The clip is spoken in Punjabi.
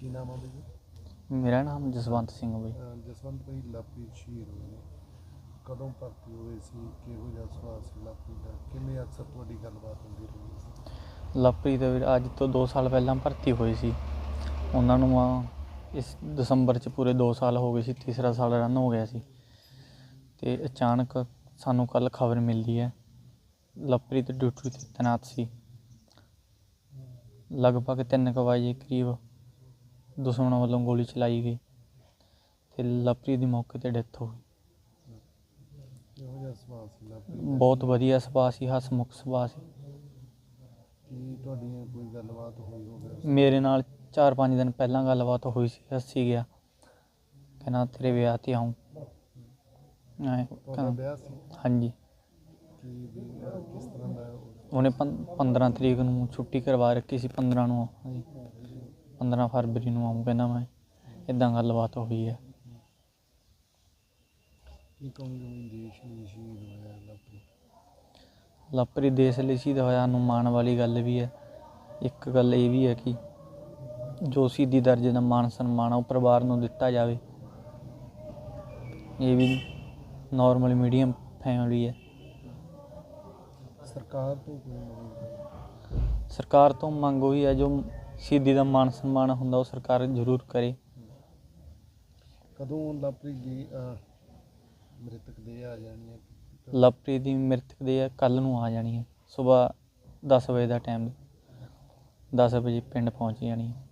ਕੀ ਨਾਮ ਆ ਬਈ? ਮੇਰਾ ਨਾਮ ਜਸਵੰਤ ਸਿੰਘ ਬਈ। ਅਹ ਜਸਵੰਤ ਭਾਈ ਲਵਪ੍ਰੀਤ ਸ਼ਹੀਦ ਹੋਏ ਨੇ। ਕਦੋਂ ਭਰਤੀ ਹੋਏ ਸੀ? ਕਿਹੋ ਜਿਹਾ ਸੁਭਾਅ ਸੀ ਲਵਪ੍ਰੀਤ ਦਾ? ਕਿਵੇਂ ਅਕਸਰ ਤੁਹਾਡੀ ਗੱਲਬਾਤ ਹੁੰਦੀ ਰਹੀ ਸੀ ਲਵਪ੍ਰੀਤ ਵੀਰ ਅੱਜ ਤੋਂ 2 ਸਾਲ ਪਹਿਲਾਂ ਭਰਤੀ ਹੋਏ ਸੀ। ਉਹਨਾਂ ਨੂੰ ਆ ਇਸ ਦਸੰਬਰ ਚ ਪੂਰੇ 2 ਸਾਲ ਹੋ ਗਏ ਸੀ ਤੀਸਰਾ ਸਾਲ ਰਨ ਹੋ ਗਿਆ ਸੀ। ਤੇ ਅਚਾਨਕ ਸਾਨੂੰ ਕੱਲ ਖਬਰ ਮਿਲਦੀ ਹੈ ਲਵਪ੍ਰੀਤ ਡਿਊਟੀ ਤੇ ਤੈਨਾਤ ਸੀ। ਲਗਭਗ 3 ਵਜੇ ਕਰੀਬ ਦੁਸ਼ਮਣਾਂ ਵੱਲੋਂ ਗੋਲੀ ਚਲਾਈ ਗਈ ਤੇ ਲਵਪ੍ਰੀਤ ਦੀ ਮੌਕੇ ਤੇ ਡੈਥ ਹੋ ਗਈ। ਕਿਹੋ ਜਿਹਾ ਸੁਭਾਅ ਸੀ ਲਵਪ੍ਰੀਤ ਦਾ? ਬਹੁਤ ਵਧੀਆ ਸੁਭਾਅ ਸੀ ਹਸਮੁਖ ਸੁਭਾਅ ਸੀ। ਕੀ ਤੁਹਾਡੀਆਂ ਕੋਈ ਗੱਲਬਾਤ ਹੋਈ ਹੋਵੇ? ਮੇਰੇ ਨਾਲ 4-5 ਦਿਨ ਪਹਿਲਾਂ ਗੱਲਬਾਤ ਹੋਈ ਸੀ ਹੱਸੀ ਗਿਆ। ਕਹਿੰਦਾ ਤੇਰੇ ਵਿਆਹ ਤੇ ਆਉਂ ਤੁਹਾਡਾ ਵਿਆਹ ਸੀ? ਹਾਂਜੀ। ਕੀ ਵੀ ਅਹ ਕਿਸ ਤਰ੍ਹਾਂ ਦਾ ਉਹ- ਉਹਨੇ 15 ਤਰੀਕ ਨੂੰ ਛੁੱਟੀ ਕਰਵਾ ਰੱਖੀ ਸੀ 15 ਨੂੰ 15 ਫਰਵਰੀ ਨੂੰ ਆਉਂ ਕਹਿੰਦਾ ਮੈਂ ਇਦਾਂ ਗੱਲਬਾਤ ਹੋਈ ਹੈ। ਕੀ ਕਹੋਗੇ ਦੇਸ਼ ਲਈ ਸ਼ਹੀਦ ਹੋਇਆ ਲਵਪ੍ਰੀਤ ਲਾਪਰੀ ਦੇਸ਼ ਲਈ ਸ਼ਹੀਦ ਹੋਇਆ ਨੂੰ ਮਾਣ ਵਾਲੀ ਗੱਲ ਵੀ ਹੈ। ਇੱਕ ਗੱਲ ਇਹ ਵੀ ਹੈ ਕਿ ਜੋ ਸ਼ਹੀਦੀ ਦਰਜੇ ਦਾ ਮਾਣ ਸਨਮਾਨ ਆ ਉਹ ਪਰਿਵਾਰ ਨੂੰ ਦਿੱਤਾ ਜਾਵੇ। ਇਹ ਵੀ ਨਾਰਮਲ ਮੀਡੀਅਮ ਫੈਮਿਲੀ ਹੈ। ਸਰਕਾਰ ਤੋਂ ਕੋਈ ਮੰਗ? ਸਰਕਾਰ ਤੋਂ ਮੰਗ ਹੋਈ ਹੈ ਜੋ ਸ਼ਹੀਦੀ ਦਾ ਮਾਣ ਸਨਮਾਨ ਹੁੰਦਾ ਉਹ ਸਰਕਾਰ ਜ਼ਰੂਰ ਕਰੇ। ਕਦੋਂ ਲਵਪ੍ਰੀਤ ਦੀ ਅਹ, ਮ੍ਰਿਤਕ ਦੇ ਆ ਜਾਣੀ ਹੈ? ਲਵਪ੍ਰੀਤ ਦੀ ਮ੍ਰਿਤਕ ਦੇ ਕੱਲ ਨੂੰ ਆ ਜਾਣੀ ਹੈ। ਸਵੇਰ 10 ਵਜੇ ਦਾ ਟਾਈਮ 10 ਵਜੇ ਪਿੰਡ ਪਹੁੰਚ ਜਾਣੀ ਹੈ।